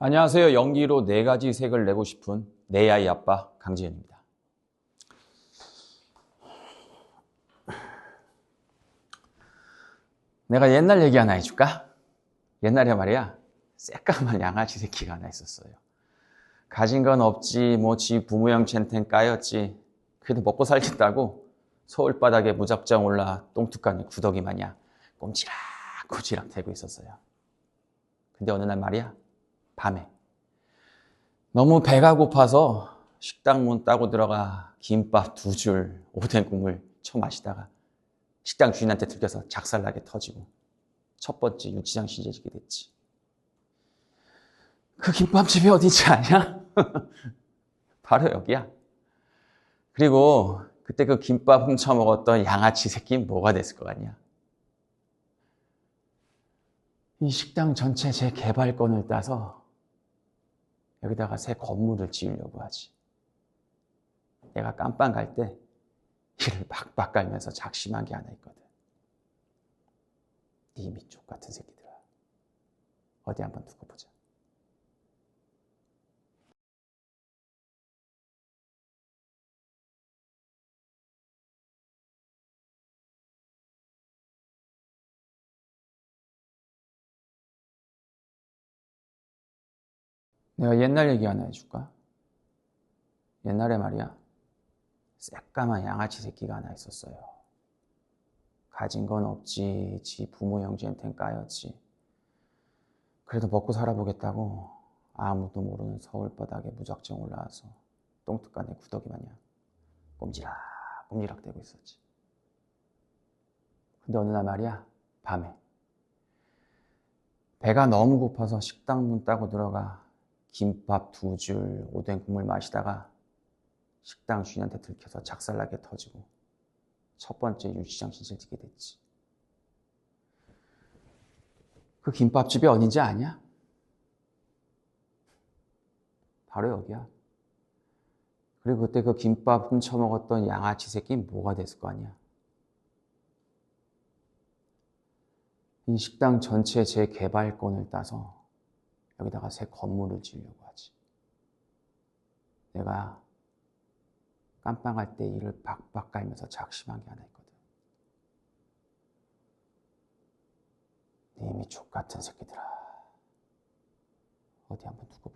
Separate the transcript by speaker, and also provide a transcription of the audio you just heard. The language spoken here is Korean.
Speaker 1: 안녕하세요. 연기로 네 가지 색을 내고 싶은 내 아이 아빠 강지현입니다. 내가 옛날 얘기 하나 해줄까? 옛날에 말이야, 새까만 양아치 새끼가 하나 있었어요. 가진 건 없지, 뭐지 부모 형체한텐 까였지. 그래도 먹고 살겠다고 서울 바닥에 무작정 올라 똥투간에 구더기 마냥 꼼지락 꼼지락 대고 있었어요. 근데 어느 날 말이야, 밤에 너무 배가 고파서 식당 문 따고 들어가 김밥 두 줄 오뎅 국물 쳐 마시다가 식당 주인한테 들켜서 작살나게 터지고 첫 번째 유치장 신세지게 됐지. 그 김밥집이 어딘지 아냐? 바로 여기야. 그리고 그때 그 김밥 훔쳐 먹었던 양아치 새끼 뭐가 됐을 것 같냐? 이 식당 전체 재개발권을 따서 여기다가 새 건물을 지으려고 하지. 내가 깜빵 갈 때 이를 박박 깔면서 작심한 게 하나 있거든. 네 미쪽 같은 새끼들아. 어디 한번 두고 보자. 내가 옛날 얘기 하나 해줄까? 옛날에 말이야, 새까만 양아치 새끼가 하나 있었어요. 가진 건 없지, 지 부모 형제한텐 까였지. 그래도 먹고 살아보겠다고 아무도 모르는 서울 바닥에 무작정 올라와서 똥뚜간에 구더기 마냥 꼼지락 꼼지락 대고 있었지. 근데 어느 날 말이야, 밤에 배가 너무 고파서 식당 문 따고 들어가 김밥 두 줄, 오뎅 국물 마시다가 식당 주인한테 들켜서 작살나게 터지고 첫 번째 유치장 신세를 지게 됐지. 그 김밥집이 어딘지 아냐? 바로 여기야. 그리고 그때 그 김밥 훔쳐 먹었던 양아치 새끼 뭐가 됐을 거 아니야? 이 식당 전체 재개발권을 따서 여기다가 새 건물을 지으려고 하지. 내가 깜빵할 때 이를 박박 깔면서 작심한 게 하나 있거든. 네 이미 족 같은 새끼들아. 어디 한번 두고.